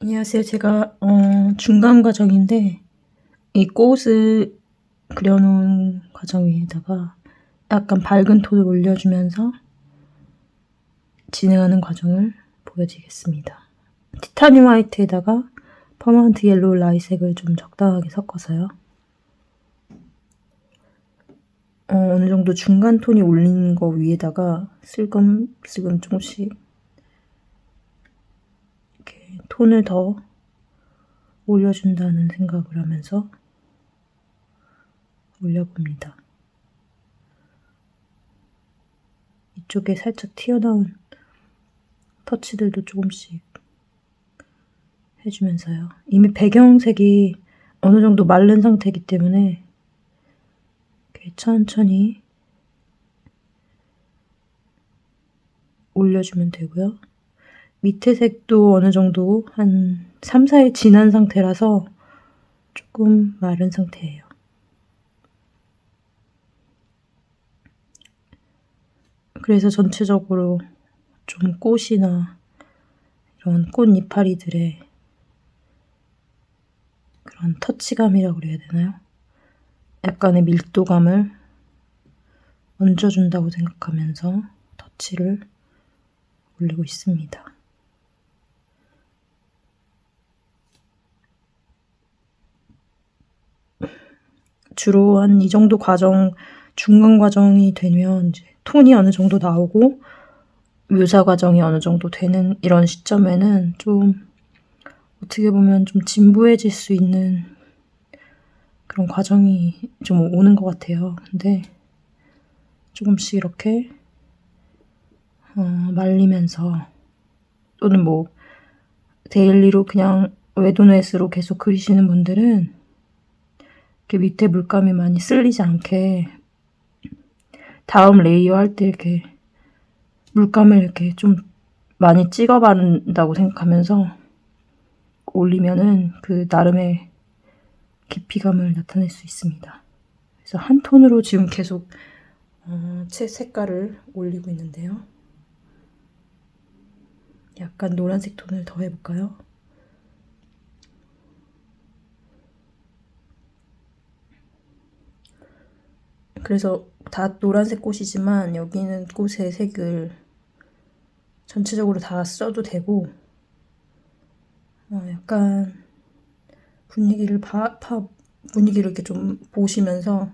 안녕하세요. 제가 어, 중간 과정인데 이 꽃을 그려놓은 과정 위에다가 약간 밝은 톤을 올려주면서 진행하는 과정을 보여드리겠습니다. 티타늄 화이트에다가 퍼먼트 옐로우 라이색을 좀 적당하게 섞어서요. 어, 어느 정도 중간 톤이 올린 거 위에다가 슬금슬금 조금씩 톤을 더 올려준다는 생각을 하면서 올려봅니다. 이쪽에 살짝 튀어나온 터치들도 조금씩 해주면서요. 이미 배경색이 어느 정도 마른 상태이기 때문에 천천히 올려주면 되고요. 밑에 색도 어느 정도 한 3, 4일 지난 상태라서 조금 마른 상태예요. 그래서 전체적으로 좀 꽃이나 이런 꽃 이파리들의 그런 터치감이라고 그래야 되나요? 약간의 밀도감을 얹어준다고 생각하면서 터치를 올리고 있습니다. 주로 한 이 정도 과정, 중간 과정이 되면 이제 톤이 어느 정도 나오고 묘사 과정이 어느 정도 되는 이런 시점에는 좀 어떻게 보면 좀 진부해질 수 있는 그런 과정이 좀 오는 것 같아요. 근데 조금씩 이렇게 어, 말리면서 또는 뭐 데일리로 그냥 외도넷으로 계속 그리시는 분들은 이렇게 밑에 물감이 많이 쓸리지 않게 다음 레이어 할 때 이렇게 물감을 이렇게 좀 많이 찍어 바른다고 생각하면서 올리면은 그 나름의 깊이감을 나타낼 수 있습니다. 그래서 한 톤으로 지금 계속 어, 책 색깔을 올리고 있는데요. 약간 노란색 톤을 더 해볼까요? 그래서 다 노란색 꽃이지만 여기는 꽃의 색을 전체적으로 다 써도 되고 어, 약간 분위기를 파, 파 분위기를 이렇게 좀 보시면서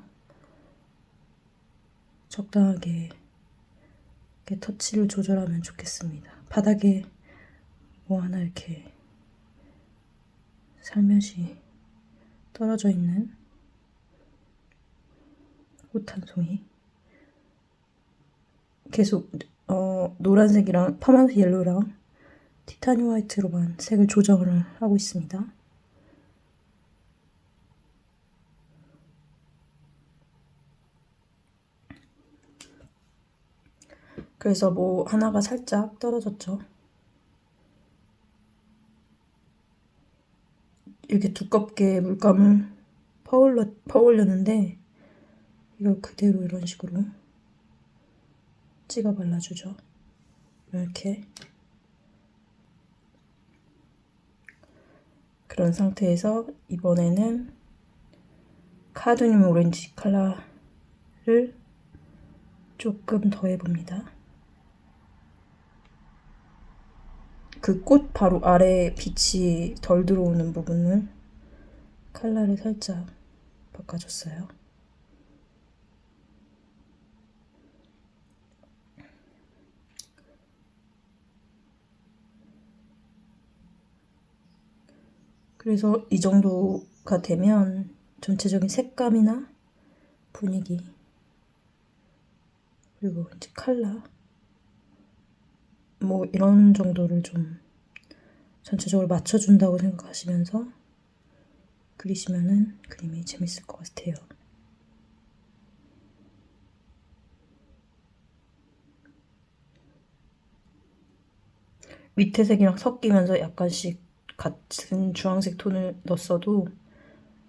적당하게 이렇게 터치를 조절하면 좋겠습니다. 바닥에 뭐 하나 이렇게 살며시 떨어져 있는 꽃한 송이 계속 어, 노란색이랑 파마스 옐로우랑 티타늄 화이트로만 색을 조정을 하고 있습니다. 그래서 뭐 하나가 살짝 떨어졌죠. 이렇게 두껍게 물감을 퍼올려, 퍼올렸는데 이걸 그대로 이런 식으로 찍어 발라주죠. 이렇게 그런 상태에서 이번에는 카드뮴 오렌지 컬러를 조금 더 해봅니다. 그 꽃 바로 아래 빛이 덜 들어오는 부분을 컬러를 살짝 바꿔줬어요. 그래서 이 정도가 되면 전체적인 색감이나 분위기 그리고 이제 컬러 뭐 이런 정도를 좀 전체적으로 맞춰준다고 생각하시면서 그리시면은 그림이 재밌을 것 같아요. 밑에 색이랑 섞이면서 약간씩 같은 주황색 톤을 넣었어도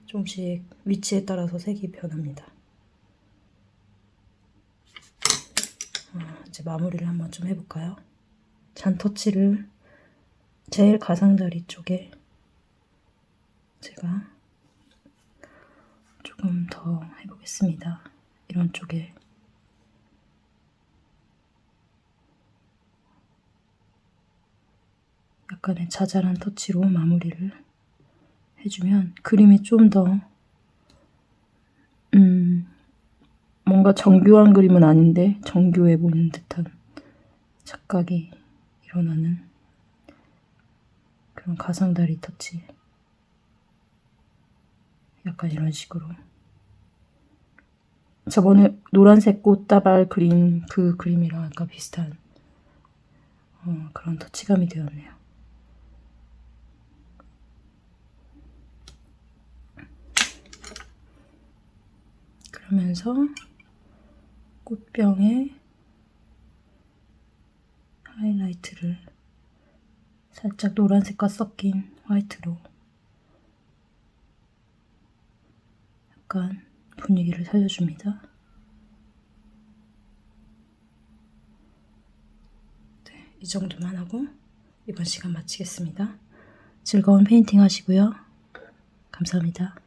조금씩 위치에 따라서 색이 변합니다. 아, 이제 마무리를 한번 좀 해볼까요? 잔터치를 제일 가상다리 쪽에 제가 조금 더 해보겠습니다. 이런 쪽에 약간의 자잘한 터치로 마무리를 해주면 그림이 좀더 음, 뭔가 정교한 그림은 아닌데 정교해 보이는 듯한 착각이 일어나는 그런 가상다리 터치 약간 이런 식으로 저번에 노란색 꽃다발 그림 그 그림이랑 약간 비슷한 어, 그런 터치감이 되었네요. 그러면서 꽃병에 하이라이트를 살짝 노란색과 섞인 화이트로 약간 분위기를 살려줍니다. 네, 이 정도만 하고 이번 시간 마치겠습니다. 즐거운 페인팅 하시고요. 감사합니다.